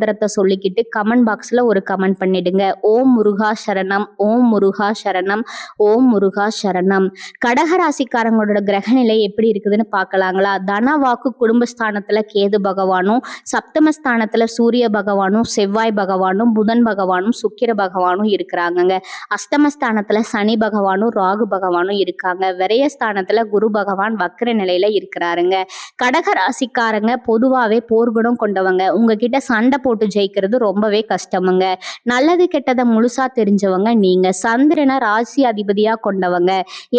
மந்திரத்தை சொல்லிக்கிட்டு கமெண்ட் பாக்ஸில் ஒரு கமெண்ட் பண்ணிடுங்க. ஓம் முருகா சரணம் ஓம் முருகா சரணம் ஓம் முருகா சரணம். கடகராசிக்காரங்களோட கிரகநிலை எப்படி இருக்குதுன்னு பார்க்கலாங்களா? தன வாக்கு குடும்பஸ்தானத்தில் கேது பகவானும் சப்தமஸ்தானத்தில் சூரிய பகவானும் செவ்வாய் பகவானும் புதன் பகவானும் சுக்கிர பகவானும் இருக்கிறாங்கங்க. அஷ்டமஸ்தானத்தில் சனி பகவானும் ராகு பகவானும் இருக்காங்க. விரயஸ்தானத்தில் குரு பகவான் வக்கர நிலையில் இருக்கிறாருங்க. கடக ராசிக்காரங்க பொதுவாகவே போர்க்குணம் கொண்டவங்க. உங்ககிட்ட சண்டை போட்டு ஜெயிக்கிறது ரொம்பவே கஷ்டமுங்க. நல்லது கெட்டதை முழுசா தெரிஞ்சவங்க நீங்க. சந்திரனை ராசி அதிபதியா கொண்டவங்க.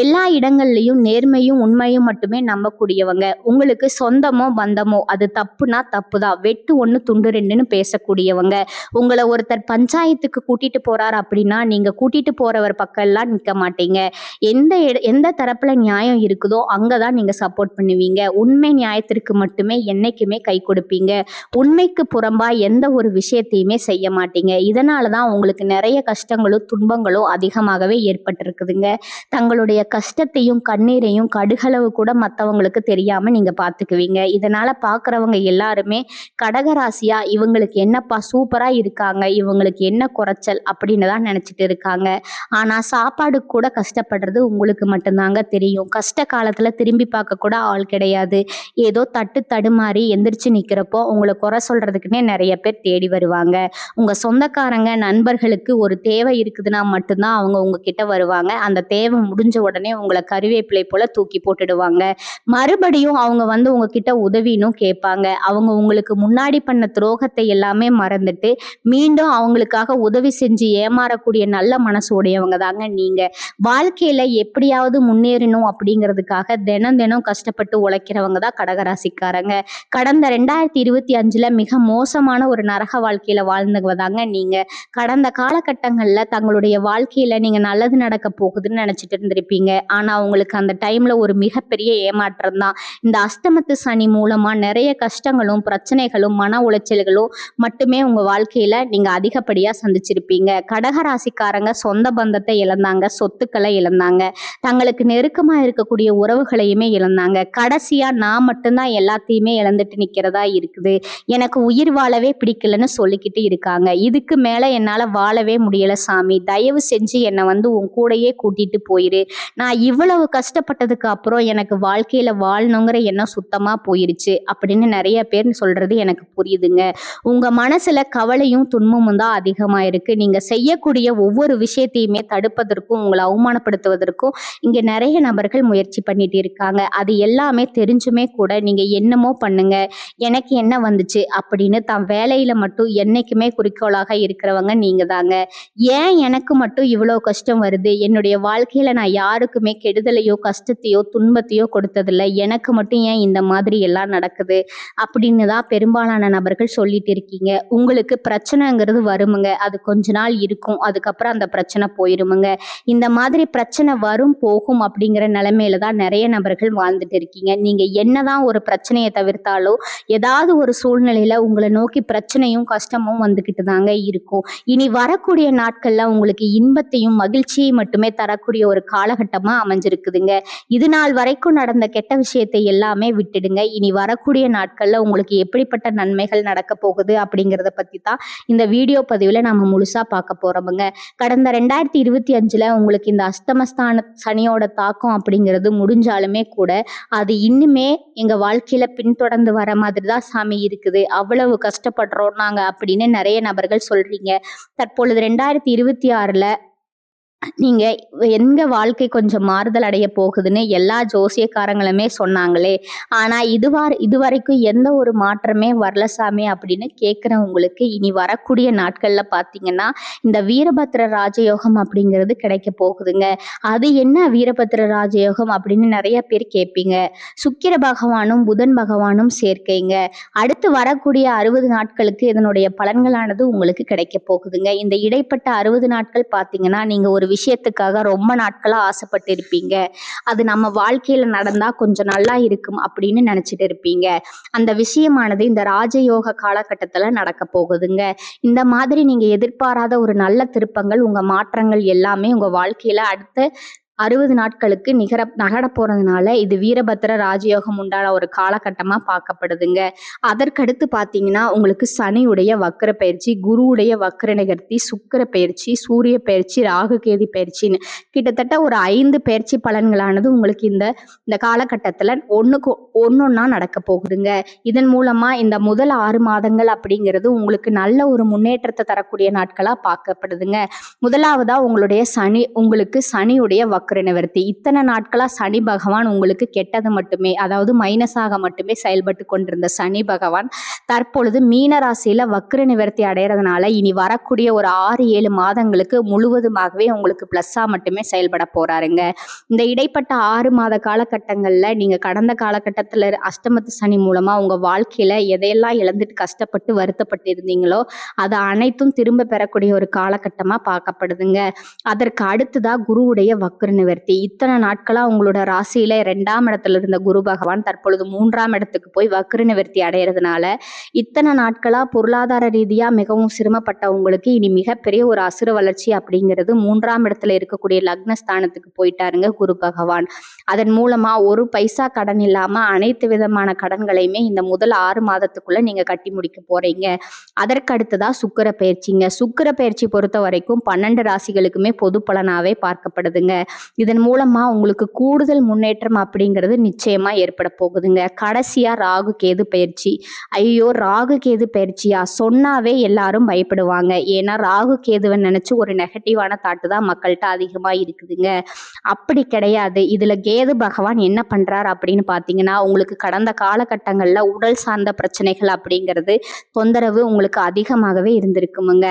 எல்லா இடங்கள்லையும் நேர்மையும் உண்மையும் மட்டுமே நம்பக்கூடியவங்க. உங்களுக்கு சொந்தமோ பந்தமோ அது தப்புனா தப்பு தான் வெட்டு ஒன்று துண்டு ரெண்டுன்னு பேசக்கூடியவங்க. உங்களை ஒருத்தர் பஞ்சாயத்துக்கு கூட்டிட்டு போறார் அப்படின்னா நீங்க கூட்டிட்டு போறவர் எல்லாம் நிற்க மாட்டீங்க. எந்த எந்த தரப்புல நியாயம் இருக்குதோ அங்கதான் நீங்க சப்போர்ட் பண்ணுவீங்க. உண்மை நியாயத்திற்கு மட்டுமே என்னைக்குமே கை கொடுப்பீங்க. உண்மைக்கு புறம்பா எந்த ஒரு விஷயத்தையுமே செய்ய மாட்டீங்க. இதனால தான் உங்களுக்கு நிறைய கஷ்டங்களும் துன்பங்களும் அதிகமாகவே ஏற்பட்டிருக்குதுங்க. தங்களுடைய கஷ்டத்தையும் கண்ணீரையும் கடுகளவு கூட மற்றவங்களுக்கு தெரியாமல் நீங்கள் பார்த்துக்குவீங்க இதனால் பார்க்குறவங்க எல்லாருமே கடகராசியா இவங்களுக்கு என்னப்பா சூப்பராக இருக்காங்க இவங்களுக்கு என்ன குறைச்சல் அப்படின்னு தான் நினச்சிட்டு இருக்காங்க. ஆனால் சாப்பாடு கூட கஷ்டப்படுறது உங்களுக்கு மட்டும்தாங்க தெரியும். கஷ்ட காலத்தில் திரும்பி பார்க்க கூட ஆள் கிடையாது. ஏதோ தட்டு தடுமாறி எந்திரிச்சு நிற்கிறப்போ உங்களை குறை சொல்கிறதுக்குன்னே நிறைய பேர் தேடி வருவாங்க. உங்கள் சொந்தக்காரங்க நண்பர்களுக்கு ஒரு தேவை இருக்குதுன்னா மட்டும்தான் அவங்க உங்ககிட்ட வருவாங்க. அந்த தேவை முடிஞ்ச உடனே உங்களை கருவேப்பிலை போல தூக்கி போட்டுடுவாங்க. மறுபடியும் அவங்க வந்து உங்ககிட்ட உதவினும் கேட்பாங்க. அவங்க உங்களுக்கு முன்னாடி பண்ண துரோகத்தை எல்லாமே மறந்துட்டு மீண்டும் அவங்களுக்காக உதவி செஞ்சு ஏமாறக்கூடிய நல்ல மனசு உடையவங்க தாங்க நீங்க. வாழ்க்கையில எப்படியாவது முன்னேறணும் அப்படிங்கிறதுக்காக தினம் தினம் கஷ்டப்பட்டு உழைக்கிறவங்க தான் கடகராசிக்காரங்க. கடந்த ரெண்டாயிரத்தி இருபத்தி அஞ்சுல மிக மோசமான ஒரு நரக வாழ்க்கையில வாழ்ந்துவதாங்க நீங்க. கடந்த காலகட்டங்கள்ல தங்களுடைய வாழ்க்கையில நீங்க நல்லது நடக்க போகுதுன்னு நினைச்சிட்டு இருந்திருப்பீங்க. ஆனா உங்களுக்கு அந்த டைம்ல ஒரு மிகப்பெரிய ஏமாற்றம் தான். இந்த அஷ்டமத்து சனி மூலமா நிறைய கஷ்டங்களும் பிரச்சனைகளும் மன உளைச்சல்களும் மட்டுமே உங்க வாழ்க்கையில நீங்க அதிகப்படியா சந்திச்சிருப்பீங்க. கடகராசிக்காரங்க சொந்த பந்தத்தை இழந்தாங்க சொத்துக்களை இழந்தாங்க. தங்களுக்கு நெருக்கமா இருக்கக்கூடிய உறவுகளையுமே இழந்தாங்க. கடைசியா நான் மட்டும்தான் எல்லாத்தையுமே இழந்துட்டு நிக்கிறதா இருக்குது. எனக்கு உயிர் வாழவே பிடிக்கலன்னு சொல்லிக்கிட்டு இருக்காங்க. இதுக்கு மேலே என்னால் வாழவே முடியலை சாமி. தயவு செஞ்சு என்னை வந்து உன் கூடையே கூட்டிட்டு போயிரு. நான் இவ்வளவு கஷ்டப்பட்டதுக்கு அப்புறம் எனக்கு வாழ்க்கையில் வாழணுங்கிற எண்ணம் சுத்தமாக போயிருச்சு. அப்படின்னு நிறைய பேர் சொல்கிறது எனக்கு புரியுதுங்க. உங்கள் மனசில் கவலையும் துன்பமும் தான் அதிகமாக இருக்குது நீங்கள் செய்யக்கூடிய ஒவ்வொரு விஷயத்தையுமே தடுப்பதற்கும் உங்களை அவமானப்படுத்துவதற்கும் இங்கே நிறைய நபர்கள் முயற்சி பண்ணிட்டு இருக்காங்க. அது எல்லாமே தெரிஞ்சுமே கூட நீங்கள் என்னமோ பண்ணுங்க. எனக்கு என்ன வந்துச்சு? அப்படின்னு தான் வேலையில் மட்டும் என்றைக்குமே குறிக்கோளாக இருக்கிறவங்க நீங்கள் தாங்க ஏன் எனக்கு மட்டும் இவ்வளோ கஷ்டம் வருது? என்னுடைய வாழ்க்கையில் நான் யாருக்குமே கெடுதலையோ கஷ்டத்தையோ துன்பத்தையோ கொடுத்ததில்ல. எனக்கு மட்டும் ஏன் இந்த மாதிரி எல்லாம் நடக்குது? அப்படின்னு தான் பெரும்பாலான நபர்கள் சொல்லிட்டு இருக்கீங்க. உங்களுக்கு பிரச்சனைங்கிறது வருமுங்க. அது கொஞ்ச நாள் இருக்கும். அதுக்கப்புறம் அந்த பிரச்சனை போயிருமுங்க. இந்த மாதிரி பிரச்சனை வரும் போகும் அப்படிங்கிற நிலைமையில தான் நிறைய நபர்கள் வாழ்ந்துட்டு இருக்கீங்க. நீங்கள் என்னதான் ஒரு பிரச்சனையை தவிர்த்தாலோ ஏதாவது ஒரு சூழ்நிலையில் உங்களை நோக்கி பிரச்சனையும் கஷ்டமும் வந்துக்கிட்டு தாங்க இருக்கும். இனி வரக்கூடிய நாட்களில் உங்களுக்கு இன்பத்தையும் மகிழ்ச்சியை மட்டுமே தரக்கூடிய ஒரு காலகட்டமாக அமைஞ்சிருக்குதுங்க. இது நாள் வரைக்கும் நடந்த கெட்ட விஷயத்தை எல்லாமே விட்டுடுங்க. இனி வரக்கூடிய நாட்களில் உங்களுக்கு எப்படிப்பட்ட நன்மைகள் நடக்க போகுது அப்படிங்கிறத பற்றி தான் இந்த வீடியோ பதிவில் நம்ம முழுசாக பார்க்க போகிறோமுங்க கடந்த ரெண்டாயிரத்தி இருபத்தி அஞ்சில் உங்களுக்கு இந்த அஸ்தமஸ்தான சனியோட தாக்கம் அப்படிங்கிறது முடிஞ்சாலுமே கூட அது இன்னுமே எங்கள் வாழ்க்கையில் பின்தொடர்ந்து வர மாதிரி தான் சாமி இருக்குது. அவ்வளவு கஷ்டப்படுறோம் நாங்கள் அப்படின்னு நிறைய நபர்கள் சொல்கிறீங்க தற்பொழுது ரெண்டாயிரத்தி இருபத்தி ஆறில் நீங்கள் எங்க வாழ்க்கை கொஞ்சம் மாறுதல் அடைய போகுதுன்னு எல்லா ஜோசியக்காரங்களுமே சொன்னாங்களே. ஆனால் இதுவா இதுவரைக்கும் எந்த ஒரு மாற்றமே வரல சாமி அப்படின்னு கேட்குறவங்களுக்கு இனி வரக்கூடிய நாட்களில் பார்த்தீங்கன்னா இந்த வீரபத்ர ராஜயோகம் அப்படிங்கிறது கிடைக்க போகுதுங்க. அது என்ன வீரபத்ர ராஜயோகம் அப்படின்னு நிறைய பேர் கேட்பீங்க சுக்கிர பகவானும் புதன் பகவானும் சேர்க்கைங்க. அடுத்து வரக்கூடிய அறுபது நாட்களுக்கு இதனுடைய பலன்களானது உங்களுக்கு கிடைக்க போகுதுங்க. இந்த இடைப்பட்ட அறுபது நாட்கள் பார்த்தீங்கன்னா நீங்கள் ஒரு விஷயத்துக்காக ரொம்ப நாட்களாக ஆசைப்பட்டு இருப்பீங்க அது நம்ம வாழ்க்கையில் நடந்தால் கொஞ்சம் நல்லா இருக்கும் அப்படின்னு நினச்சிட்டு இருப்பீங்க. அந்த விஷயமானது இந்த ராஜயோக காலகட்டத்தில் நடக்க போகுதுங்க. இந்த மாதிரி நீங்கள் எதிர்பாராத ஒரு நல்ல திருப்பங்கள் உங்கள் மாற்றங்கள் எல்லாமே உங்கள் வாழ்க்கையில் அடுத்த அறுபது நாட்களுக்கு நிகர நகர போகிறதுனால இது வீரபத்திர ராஜயோகம் உண்டான ஒரு காலகட்டமாக பார்க்கப்படுதுங்க. அதற்கடுத்து பார்த்தீங்கன்னா உங்களுக்கு சனியுடைய வக்கர பயிற்சி குருவுடைய வக்கர நிகர்த்தி சுக்கர பயிற்சி சூரிய பயிற்சி ராகு கேதி பயிற்சின்னு. கிட்டத்தட்ட ஒரு ஐந்து பயிற்சி பலன்களானது உங்களுக்கு இந்த இந்த காலகட்டத்தில் ஒன்றுக்கு ஒன்றொன்னா நடக்க போகுதுங்க. இதன் மூலமாக இந்த முதல் ஆறு மாதங்கள் அப்படிங்கிறது உங்களுக்கு நல்ல ஒரு முன்னேற்றத்தை தரக்கூடிய நாட்களாக பார்க்கப்படுதுங்க. முதலாவதாக உங்களுடைய சனி உங்களுக்கு சனியுடைய வக்கர நிவர்த்தி இத்தனை நாட்களாக சனி பகவான் உங்களுக்கு கெட்டது மட்டுமே அதாவது மைனஸாக மட்டுமே செயல்பட்டு கொண்டிருந்த சனி பகவான் தற்பொழுது மீனராசியில் வக்ர நிவர்த்தி அடைகிறதுனால இனி வரக்கூடிய ஒரு ஆறு ஏழு மாதங்களுக்கு முழுவதுமாகவே உங்களுக்கு ப்ளஸ்ஸாக மட்டுமே செயல்பட போகிறாருங்க இந்த இடைப்பட்ட ஆறு மாத காலகட்டங்களில் நீங்கள் கடந்த காலகட்டத்தில் அஷ்டமத்து சனி மூலமாக உங்கள் வாழ்க்கையில் எதையெல்லாம் இழந்துட்டு கஷ்டப்பட்டு வருத்தப்பட்டு இருந்தீங்களோ அதை அனைத்தும் திரும்ப பெறக்கூடிய ஒரு காலகட்டமாக பார்க்கப்படுதுங்க. அதற்கு அடுத்ததாக குருவுடைய வக்ர நிவர்த்தி. இத்தனை நாட்களாக உங்களோட ராசியில ரெண்டாம் இடத்துல இருந்த குரு பகவான் தற்பொழுது மூன்றாம் இடத்துக்கு போய் வக்ர நிவர்த்தி அடைகிறதுனால இத்தனை நாட்களாக பொருளாதார ரீதியாக மிகவும் சிரமப்பட்ட உங்களுக்கு இனி மிகப்பெரிய ஒரு அசுர வளர்ச்சி அப்படிங்கிறது மூன்றாம் இடத்துல இருக்கக்கூடிய லக்னஸ்தானத்துக்கு போயிட்டாருங்க குரு பகவான். அதன் மூலமாக ஒரு பைசா கடன் இல்லாமல் அனைத்து விதமான கடன்களையுமே இந்த முதல் ஆறு மாதத்துக்குள்ளே நீங்கள் கட்டி முடிக்க போகிறீங்க அதற்கு அடுத்ததா சுக்கர பயிற்சிங்க. சுக்கர பயிற்சி பொறுத்த வரைக்கும் பன்னெண்டு ராசிகளுக்குமே பொது பலனாகவே பார்க்கப்படுதுங்க. இதன் மூலமாக உங்களுக்கு கூடுதல் முன்னேற்றம் அப்படிங்கிறது நிச்சயமாக ஏற்பட போகுதுங்க. கடைசியாக ராகு கேது பயிற்சி. ஐயோ ராகு கேது பயிற்சியா? சொன்னாவே எல்லாரும் பயப்படுவாங்க. ஏன்னா ராகு கேதுவை நினச்சி ஒரு நெகட்டிவான தாட்டு தான் மக்கள்கிட்ட அதிகமாக இருக்குதுங்க. அப்படி கிடையாது. இதில் கேது பகவான் என்ன பண்ணுறார் அப்படின்னு பார்த்தீங்கன்னா உங்களுக்கு கடந்த காலகட்டங்களில் உடல் சார்ந்த பிரச்சனைகள் அப்படிங்கிறது தொந்தரவு உங்களுக்கு அதிகமாகவே இருந்திருக்குமுங்க.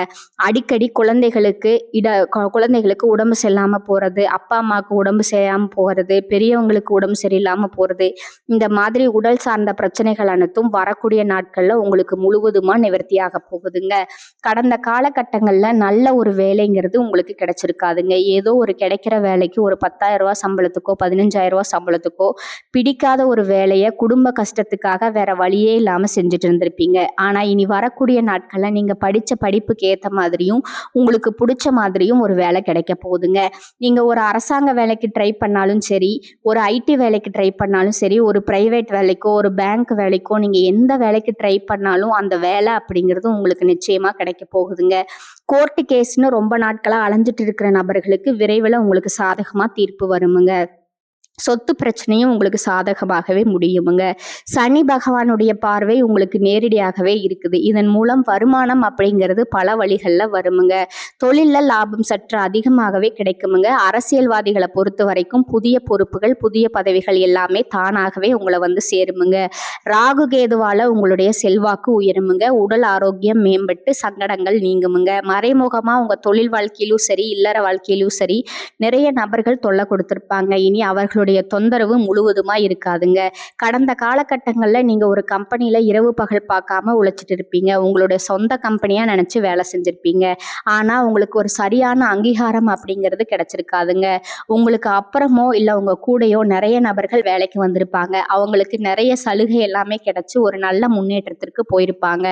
அடிக்கடி குழந்தைகளுக்கு இட குழந்தைகளுக்கு உடம்பு செல்லாமல் போகிறது அப்பா அம்மாவுக்கு உடம்பு சரியாமல் போகிறது பெரியவங்களுக்கு உடம்பு சரியில்லாமல் போகிறது இந்த மாதிரி உடல் சார்ந்த பிரச்சனைகள் அனைத்தும் வரக்கூடிய நாட்களில் உங்களுக்கு முழுவதுமாக நிவர்த்தியாக போகுதுங்க. கடந்த காலகட்டங்களில் நல்ல ஒரு வேலைங்கிறது உங்களுக்கு கிடைச்சிருக்காதுங்க. ஏதோ ஒரு கிடைக்கிற வேலைக்கு ஒரு பத்தாயிரம் ரூபா சம்பளத்துக்கோ பதினஞ்சாயிரம் ரூபா சம்பளத்துக்கோ பிடிக்காத ஒரு வேலையை குடும்ப கஷ்டத்துக்காக வேற வழியே இல்லாமல் செஞ்சுட்டு இருந்திருப்பீங்க. ஆனால் இனி வரக்கூடிய நாட்களில் நீங்கள் படித்த படிப்புக்கு ஏற்ற மாதிரியும் உங்களுக்கு பிடிச்ச மாதிரியும் ஒரு வேலை கிடைக்க போகுதுங்க. நீங்கள் ஒரு அரசாங்க வேலைக்கு ட்ரை பண்ணாலும் சரி ஒரு ஐடி வேலைக்கு ட்ரை பண்ணாலும் சரி ஒரு ப்ரைவேட் வேலைக்கோ ஒரு பேங்க் வேலைக்கோ நீங்கள் எந்த வேலைக்கு ட்ரை பண்ணாலும் அந்த வேலை அப்படிங்கிறது உங்களுக்கு நிச்சயமாக கிடைக்க போகுதுங்க. கோர்ட்டு கேஸ்னு ரொம்ப நாட்களாக அலைஞ்சிட்டு இருக்கிற நபர்களுக்கு விரைவில் உங்களுக்கு சாதகமாக தீர்ப்பு வருமுங்க. சொத்து பிரச்சனையும் உங்களுக்கு சாதகமாகவே முடியுமுங்க. சனி பகவானுடைய பார்வை உங்களுக்கு நேரடியாகவே இருக்குது. இதன் மூலம் வருமானம் அப்படிங்கிறது பல வழிகளில் வருமுங்க. தொழிலில் லாபம் சற்று அதிகமாகவே கிடைக்குமுங்க. அரசியல்வாதிகளை பொறுத்த வரைக்கும் புதிய பொறுப்புகள் புதிய பதவிகள் எல்லாமே தானாகவே உங்களை வந்து சேருமுங்க. ராகு கேதுவால் உங்களுடைய செல்வாக்கு உயருமுங்க. உடல் ஆரோக்கியம் மேம்பட்டு சங்கடங்கள் நீங்குமுங்க. மறைமுகமாக உங்கள் தொழில் வாழ்க்கையிலும் சரி இல்லற வாழ்க்கையிலும் சரி நிறைய நபர்கள் தொல்லை கொடுத்துருப்பாங்க. இனி அவர்களுடைய உங்களுடைய தொந்தரவு முழுவதுமாக இருக்காதுங்க. கடந்த காலகட்டங்களில் நீங்கள் ஒரு கம்பெனியில் இரவு பகல் பார்க்காம உழைச்சிட்டு இருப்பீங்க. உங்களுடைய சொந்த கம்பெனியாக நினச்சி வேலை செஞ்சுருப்பீங்க. ஆனால் உங்களுக்கு ஒரு சரியான அங்கீகாரம் அப்படிங்கிறது கிடச்சிருக்காதுங்க. உங்களுக்கு அப்புறமோ இல்லை உங்கள் கூடையோ நிறைய நபர்கள் வேலைக்கு வந்திருப்பாங்க. அவங்களுக்கு நிறைய சலுகை எல்லாமே கிடச்சி ஒரு நல்ல முன்னேற்றத்திற்கு போயிருப்பாங்க.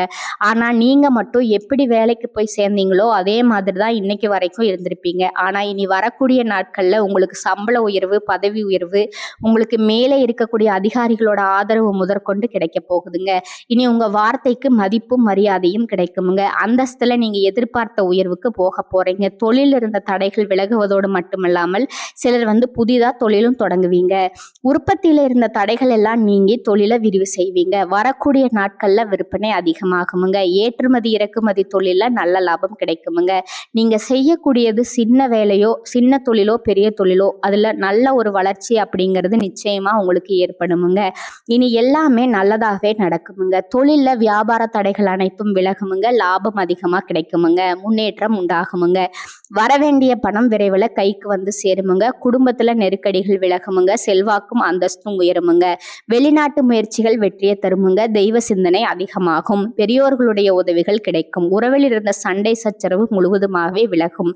ஆனால் நீங்கள் மட்டும் எப்படி வேலைக்கு போய் சேர்ந்தீங்களோ அதே மாதிரி தான் இன்னைக்கு வரைக்கும் இருந்திருப்பீங்க. ஆனால் இனி வரக்கூடிய நாட்களில் உங்களுக்கு சம்பள உயர்வு பதவி உயர்வு உயர்வு உங்களுக்கு மேலே இருக்கக்கூடிய அதிகாரிகளோட ஆதரவு முதற்கொண்டு கிடைக்க போகுதுங்க. இனி உங்கள் வார்த்தைக்கு மதிப்பும் மரியாதையும் கிடைக்குமுங்க. அந்தஸ்தில் நீங்கள் எதிர்பார்த்த உயர்வுக்கு போக போகிறீங்க தொழில் இருந்த தடைகள் விலகுவதோடு மட்டுமல்லாமல் சிலர் வந்து புதிதாக தொழிலும் தொடங்குவீங்க. உற்பத்தியில் இருந்த தடைகள் எல்லாம் நீங்கி தொழிலை விரிவு செய்வீங்க. வரக்கூடிய நாட்களில் விற்பனை அதிகமாகுமுங்க. ஏற்றுமதி இறக்குமதி தொழிலில் நல்ல லாபம் கிடைக்குமுங்க. நீங்கள் செய்யக்கூடியது சின்ன வேலையோ சின்ன தொழிலோ பெரிய தொழிலோ அதில் நல்ல ஒரு வளர்ச்சி அப்படிங்கிறது நிச்சயமாக உங்களுக்கு ஏற்படுமுங்க. இனி எல்லாமே நல்லதாகவே நடக்குமுங்க. தொழிலில் வியாபார தடைகள் அனைத்தும் விலகுமுங்க. லாபம் அதிகமாக கிடைக்குமுங்க. முன்னேற்றம் உண்டாகுமுங்க. வரவேண்டிய பணம் விரைவில் கைக்கு வந்து சேருமுங்க. குடும்பத்தில் நெருக்கடிகள் விலகுமுங்க. செல்வாக்கும் அந்தஸ்தும் உயருமுங்க. வெளிநாட்டு முயற்சிகள் வெற்றியை தருமுங்க. தெய்வ சிந்தனை அதிகமாகும். பெரியோர்களுடைய உதவிகள் கிடைக்கும். உறவில் இருந்த சண்டை சச்சரவு முழுவதுமாகவே விலகும்.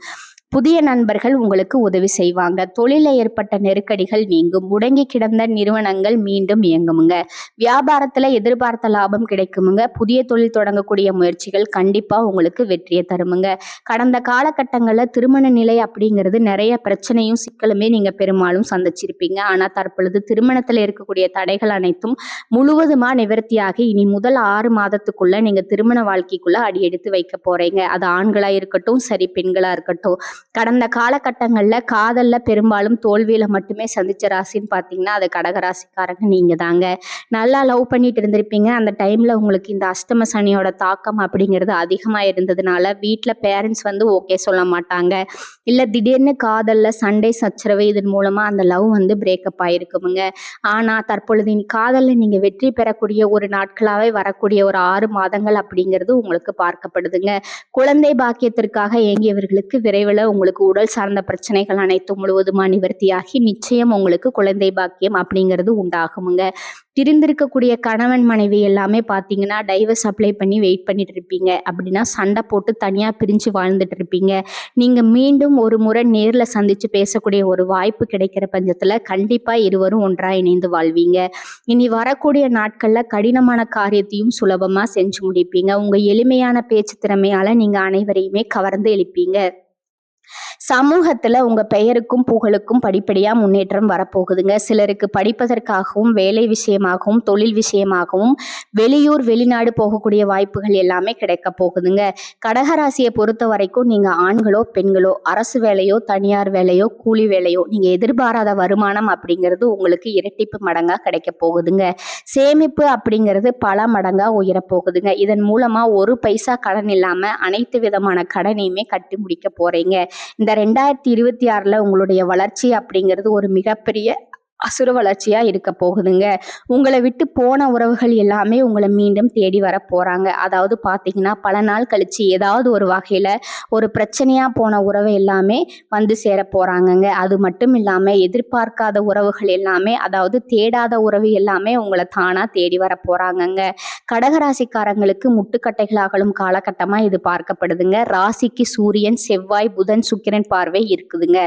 புதிய நண்பர்கள் உங்களுக்கு உதவி செய்வாங்க. தொழிலில் ஏற்பட்ட நெருக்கடிகள் நீங்கும். முடங்கி கிடந்த நிறுவனங்கள் மீண்டும் இயங்குமுங்க. வியாபாரத்தில் எதிர்பார்த்த லாபம் கிடைக்குமுங்க. புதிய தொழில் தொடங்கக்கூடிய முயற்சிகள் கண்டிப்பாக உங்களுக்கு வெற்றியை தருமுங்க. கடந்த காலகட்டங்களில் திருமண நிலை அப்படிங்கிறது நிறைய பிரச்சனையும் சிக்கலுமே நீங்கள் பெரும்பாலும் சந்திச்சிருப்பீங்க. ஆனால் தற்பொழுது திருமணத்தில் இருக்கக்கூடிய தடைகள் அனைத்தும் முழுவதுமாக நிவர்த்தியாகி இனி முதல் ஆறு மாதத்துக்குள்ள நீங்கள் திருமண வாழ்க்கைக்குள்ள அடி எடுத்து வைக்க போறீங்க. அது ஆண்களாக இருக்கட்டும் சரி பெண்களாக இருக்கட்டும். கடந்த காலகட்டங்களில் காதலில் பெரும்பாலும் தோல்வியில் மட்டுமே சந்திச்ச ராசின்னு பார்த்தீங்கன்னா அது கடகராசிக்காரங்க நீங்கள் தாங்க. நல்லா லவ் பண்ணிட்டு இருந்திருப்பீங்க. அந்த டைமில் உங்களுக்கு இந்த அஷ்டம சனியோட தாக்கம் அப்படிங்கிறது அதிகமாக இருந்ததுனால வீட்டில் பேரண்ட்ஸ் வந்து ஓகே சொல்ல மாட்டாங்க. இல்லை திடீர்னு காதலில் சண்டை சச்சரவு இதன் மூலமாக அந்த லவ் வந்து பிரேக்கப் ஆகிருக்குமுங்க ஆனால் தற்பொழுது காதலில் நீங்கள் வெற்றி பெறக்கூடிய ஒரு நாட்களாகவே வரக்கூடிய ஒரு ஆறு மாதங்கள் அப்படிங்கிறது உங்களுக்கு பார்க்கப்படுதுங்க. குழந்தை பாக்கியத்திற்காக இயங்கியவர்களுக்கு விரைவில் உங்களுக்கு உடல் சார்ந்த பிரச்சனைகள் அனைத்தும் முழுவதுமா நிவர்த்தியாகி நிச்சயம் உங்களுக்கு குழந்தை பாக்கியம் அப்படிங்கிறது உண்டாகுமுங்க. பிரிந்திருக்கக்கூடிய கணவன் மனைவி எல்லாமே பார்த்தீங்கன்னா டைவர்ஸ் அப்ளை பண்ணி வெயிட் பண்ணிட்டு இருப்பீங்க. அப்படின்னா சண்டை போட்டு தனியாக பிரிஞ்சு வாழ்ந்துட்டு இருப்பீங்க. நீங்கள் மீண்டும் ஒரு முறை நேரில் சந்தித்து பேசக்கூடிய ஒரு வாய்ப்பு கிடைக்கிற பஞ்சத்தில் கண்டிப்பாக இருவரும் ஒன்றாக இணைந்து வாழ்வீங்க. இனி வரக்கூடிய நாட்களில் கடினமான காரியத்தையும் சுலபமாக செஞ்சு முடிப்பீங்க. உங்கள் எளிமையான பேச்சு திறமையால் நீங்கள் அனைவரையுமே கவர்ந்து எழுப்பீங்க. சமூகத்தில் உங்கள் பெயருக்கும் புகழுக்கும் படிப்படியாக முன்னேற்றம் வரப்போகுதுங்க. சிலருக்கு படிப்பதற்காகவும் வேலை விஷயமாகவும் தொழில் விஷயமாகவும் வெளியூர் வெளிநாடு போகக்கூடிய வாய்ப்புகள் எல்லாமே கிடைக்க போகுதுங்க. கடகராசியை பொறுத்த வரைக்கும் நீங்கள் ஆண்களோ பெண்களோ அரசு வேலையோ தனியார் வேலையோ கூலி வேலையோ நீங்கள் எதிர்பாராத வருமானம் அப்படிங்கிறது உங்களுக்கு இரட்டிப்பு மடங்காக கிடைக்க போகுதுங்க. சேமிப்பு அப்படிங்கிறது பல மடங்காக உயரப்போகுதுங்க இதன் மூலமாக ஒரு பைசா கடன் இல்லாமல் அனைத்து விதமான கடனையுமே கட்டி முடிக்க போகிறீங்க இந்த ரெண்டாயிரத்தி இருபத்தி ஆறில் உங்களுடைய வளர்ச்சி அப்படிங்கிறது ஒரு மிகப்பெரிய அசுர வளர்ச்சியாக இருக்க போகுதுங்க. உங்களை விட்டு போன உறவுகள் எல்லாமே உங்களை மீண்டும் தேடி வர போகிறாங்க அதாவது பார்த்தீங்கன்னா பல நாள் கழித்து ஏதாவது ஒரு வகையில் ஒரு பிரச்சனையாக போன உறவு எல்லாமே வந்து சேர போகிறாங்கங்க அது மட்டும் இல்லாமல் எதிர்பார்க்காத உறவுகள் எல்லாமே அதாவது தேடாத உறவு எல்லாமே உங்களை தானாக தேடி வர போகிறாங்கங்க கடகராசிக்காரங்களுக்கு முட்டுக்கட்டைகளாகலும் காலகட்டமாக இது பார்க்கப்படுதுங்க. ராசிக்கு சூரியன் செவ்வாய் புதன் சுக்கிரன் பார்வை இருக்குதுங்க.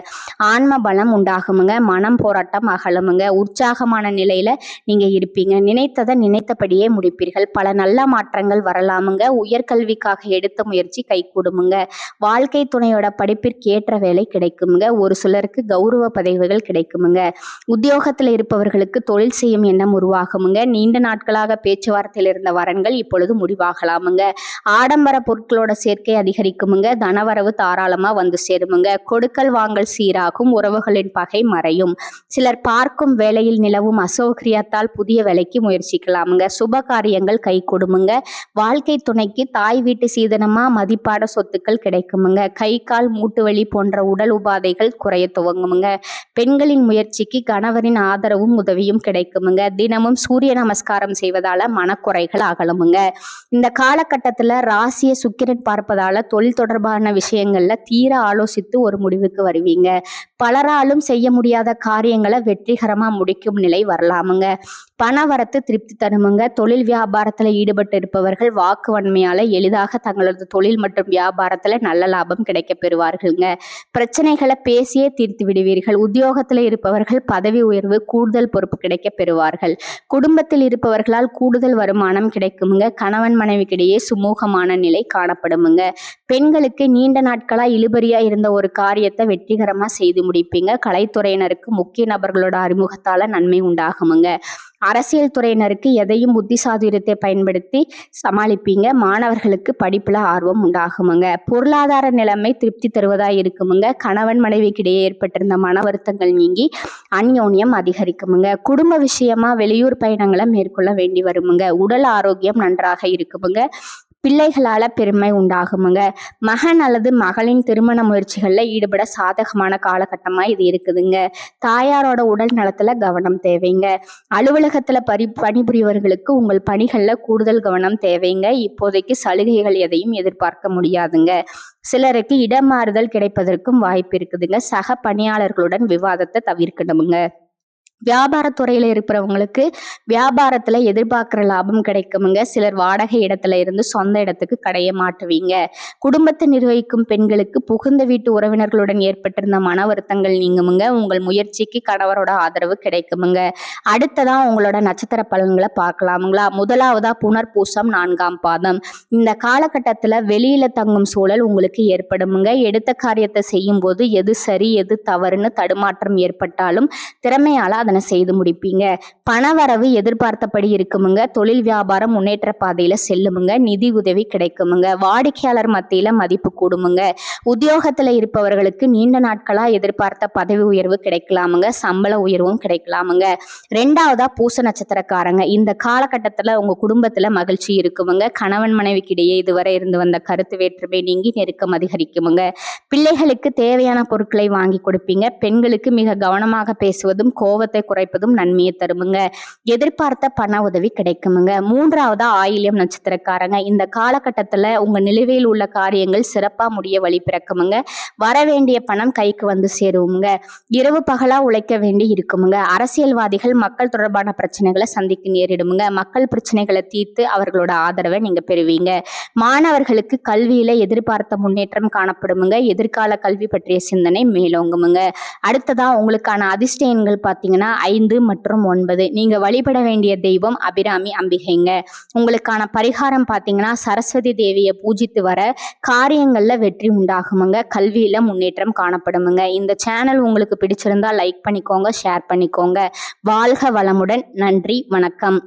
ஆன்ம பலம் உண்டாகுமுங்க. மனம் போராட்டம் அகலும் வருமுங்க உற்சாகமான நிலையில் நீங்கள் இருப்பீங்க. நினைத்ததை நினைத்தபடியே முடிப்பீர்கள். பல நல்ல மாற்றங்கள் வரலாமுங்க. உயர்கல்விக்காக எடுத்த முயற்சி கை கூடுமுங்க வாழ்க்கை துணையோட படிப்பிற்கு ஏற்ற வேலை கிடைக்குமுங்க. ஒரு சிலருக்கு கௌரவ பதவிகள் கிடைக்குமுங்க. உத்தியோகத்தில் இருப்பவர்களுக்கு தொழில் செய்யும் எண்ணம் உருவாகுமுங்க. நீண்ட நாட்களாக பேச்சுவார்த்தையில் இருந்த வரன்கள் இப்பொழுது முடிவாகலாமுங்க. ஆடம்பர பொருட்களோட சேர்க்கை அதிகரிக்குமுங்க. தனவரவு தாராளமாக வந்து சேருமுங்க. கொடுக்கல் வாங்கல் சீராகும். உறவுகளின் பகை மறையும். சிலர் பார்க்க பார்க்கும் வேலையில் நிலவும் அசௌகரியத்தால் புதிய வேலைக்கு முயற்சிக்கலாமுங்க. சுப காரியங்கள் கை கொடுமுங்க. வாழ்க்கை துணைக்கு தாய் வீட்டு சீதனமா மதிப்பாட சொத்துக்கள் கிடைக்குமுங்க. கை கால் மூட்டுவலி போன்ற உடல் உபாதைகள் குறைய துவங்குமுங்க. பெண்களின் முயற்சிக்கு கணவரின் ஆதரவும் உதவியும் கிடைக்குமுங்க. தினமும் சூரிய நமஸ்காரம் செய்வதால மனக்குறைகள் அகலுமுங்க. இந்த காலகட்டத்தில் ராசிய சுக்கிரன் பார்ப்பதால தொழில் தொடர்பான விஷயங்கள்ல தீர ஆலோசித்து ஒரு முடிவுக்கு வருவீங்க. பலராலும் செய்ய முடியாத காரியங்களை வெற்றி வெற்றிகரமாக முடிக்கும் நிலை வரலாமுங்க. பணவரத்து திருப்தி தருமுங்க தொழில் வியாபாரத்தில் ஈடுபட்டு இருப்பவர்கள் வாக்கு வன்மையால் எளிதாக தங்களது தொழில் மற்றும் வியாபாரத்தில் நல்ல லாபம் கிடைக்க பெறுவார்கள்ங்க. பிரச்சனைகளை பேசியே தீர்த்து விடுவீர்கள். உத்தியோகத்தில் இருப்பவர்கள் பதவி உயர்வு கூடுதல் பொறுப்பு கிடைக்க பெறுவார்கள். குடும்பத்தில் இருப்பவர்களால் கூடுதல் வருமானம் கிடைக்குமுங்க. கணவன் மனைவிக்கிடையே சுமூகமான நிலை காணப்படுமுங்க. பெண்களுக்கு நீண்ட நாட்களாக இழுபறியாக இருந்த ஒரு காரியத்தை வெற்றிகரமாக செய்து முடிப்பீங்க. கலைத்துறையினருக்கு முக்கிய நபர்களோட அறிமுகத்தால் நன்மை உண்டாகுமுங்க. அரசியல் துறையினருக்கு எதையும் புத்தி சாதுரியத்தை பயன்படுத்தி சமாளிப்பீங்க. மாணவர்களுக்கு படிப்பில் ஆர்வம் உண்டாகுமுங்க. பொருளாதார நிலைமை திருப்தி தருவதாக இருக்குமுங்க. கணவன் மனைவிக்கிடையே ஏற்பட்டிருந்த மன வருத்தங்கள் நீங்கி அந்யோன்யம் அதிகரிக்குமுங்க. குடும்ப விஷயமா வெளியூர் பயணங்களை மேற்கொள்ள வேண்டி வருமுங்க. உடல் ஆரோக்கியம் நன்றாக இருக்குமுங்க. பிள்ளைகளால் பெருமை உண்டாகுமுங்க. மகன் அல்லது மகளின் திருமண முயற்சிகளில் ஈடுபட சாதகமான காலகட்டமாக இது இருக்குதுங்க. தாயாரோட உடல் நலத்தில் கவனம் தேவைங்க. அலுவலகத்தில் பரி பணிபுரியவர்களுக்கு உங்கள் பணிகளில் கூடுதல் கவனம் தேவைங்க. இப்போதைக்கு சலுகைகள் எதையும் எதிர்பார்க்க முடியாதுங்க. சிலருக்கு இடமாறுதல் கிடைப்பதற்கும் வாய்ப்பு இருக்குதுங்க. சக பணியாளர்களுடன் விவாதத்தை தவிர்க்கணுமுங்க. வியாபாரத்துறையில் இருக்கிறவங்களுக்கு வியாபாரத்தில் எதிர்பார்க்குற லாபம் கிடைக்குமுங்க. சிலர் வாடகை இடத்துல இருந்து சொந்த இடத்துக்கு கடைய மாட்டுவீங்க குடும்பத்தை நிர்வகிக்கும் பெண்களுக்கு புகுந்த வீட்டு உறவினர்களுடன் ஏற்பட்டிருந்த மன வருத்தங்கள் நீங்குமுங்க. உங்கள் முயற்சிக்கு கணவரோட ஆதரவு கிடைக்குமுங்க. அடுத்ததான் உங்களோட நட்சத்திர பலன்களை பார்க்கலாமுங்களா? முதலாவதா புனர்பூசம் நான்காம் பாதம். இந்த காலகட்டத்தில் வெளியில தங்கும் சூழல் உங்களுக்கு ஏற்படுமுங்க. எடுத்த காரியத்தை செய்யும் போது எது சரி எது தவறுன்னு தடுமாற்றம் ஏற்பட்டாலும் திறமையால அதனை செய்து முடிப்பீங்க. பணவரவு எதிர்பார்த்தபடி இருக்குமுங்க. தொழில் வியாபாரம் முன்னேற்ற பாதையில் செல்லுமுங்க. நிதி உதவி கிடைக்குமுங்க. வாடிக்கையாளர் மத்தியில் மதிப்பு கூடுமுங்க. உத்தியோகத்தில் இருப்பவர்களுக்கு நீண்ட நாட்களாக எதிர்பார்த்த பதவி உயர்வு கிடைக்கலாமுங்க. சம்பள உயர்வும் கிடைக்கலாமுங்க. ரெண்டாவதா பூச நட்சத்திரக்காரங்க. இந்த காலகட்டத்தில் உங்கள் குடும்பத்தில் மகிழ்ச்சி இருக்குமுங்க. கணவன் மனைவிக்கு இடையே இதுவரை இருந்து வந்த கருத்து வேற்றுமை நீங்கி நெருக்கம் அதிகரிக்குமுங்க. பிள்ளைகளுக்கு தேவையான பொருட்களை வாங்கி கொடுப்பீங்க. பெண்களுக்கு மிக கவனமாக பேசுவதும் கோவத்தை கோபத்தை குறைப்பதும் நன்மையை தருமுங்க. எதிர்பார்த்த பண உதவி கிடைக்குமுங்க. மூன்றாவதா ஆயிலியம் நட்சத்திரக்காரங்க. இந்த காலகட்டத்தில் உங்க நிலுவையில் உள்ள காரியங்கள் சிறப்பாக முடிய வழி பிறக்குமுங்க. வர வேண்டிய பணம் கைக்கு வந்து சேருவோங்க இரவு பகலா உழைக்க வேண்டி இருக்குமுங்க. அரசியல்வாதிகள் மக்கள் தொடர்பான பிரச்சனைகளை சந்திக்க நேரிடுமுங்க. மக்கள் பிரச்சனைகளை தீர்த்து அவர்களோட ஆதரவை நீங்க பெறுவீங்க. மாணவர்களுக்கு கல்வியில எதிர்பார்த்த முன்னேற்றம் காணப்படுமுங்க. எதிர்கால கல்வி பற்றிய சிந்தனை மேலோங்குமுங்க. அடுத்ததா உங்களுக்கான அதிர்ஷ்ட எண்கள் பார்த்தீங்கன்னா பார்த்தீங்கன்னா ஐந்து மற்றும் ஒன்பது. நீங்கள் வழிபட வேண்டிய தெய்வம் அபிராமி அம்பிகைங்க. உங்களுக்கான பரிகாரம் பார்த்தீங்கன்னா சரஸ்வதி தேவியை பூஜித்து வர காரியங்களில் வெற்றி உண்டாகுமுங்க. கல்வியில் முன்னேற்றம் காணப்படுமுங்க. இந்த சேனல் உங்களுக்கு பிடிச்சிருந்தா லைக் பண்ணிக்கோங்க ஷேர் பண்ணிக்கோங்க. வாழ்க வளமுடன். நன்றி வணக்கம்.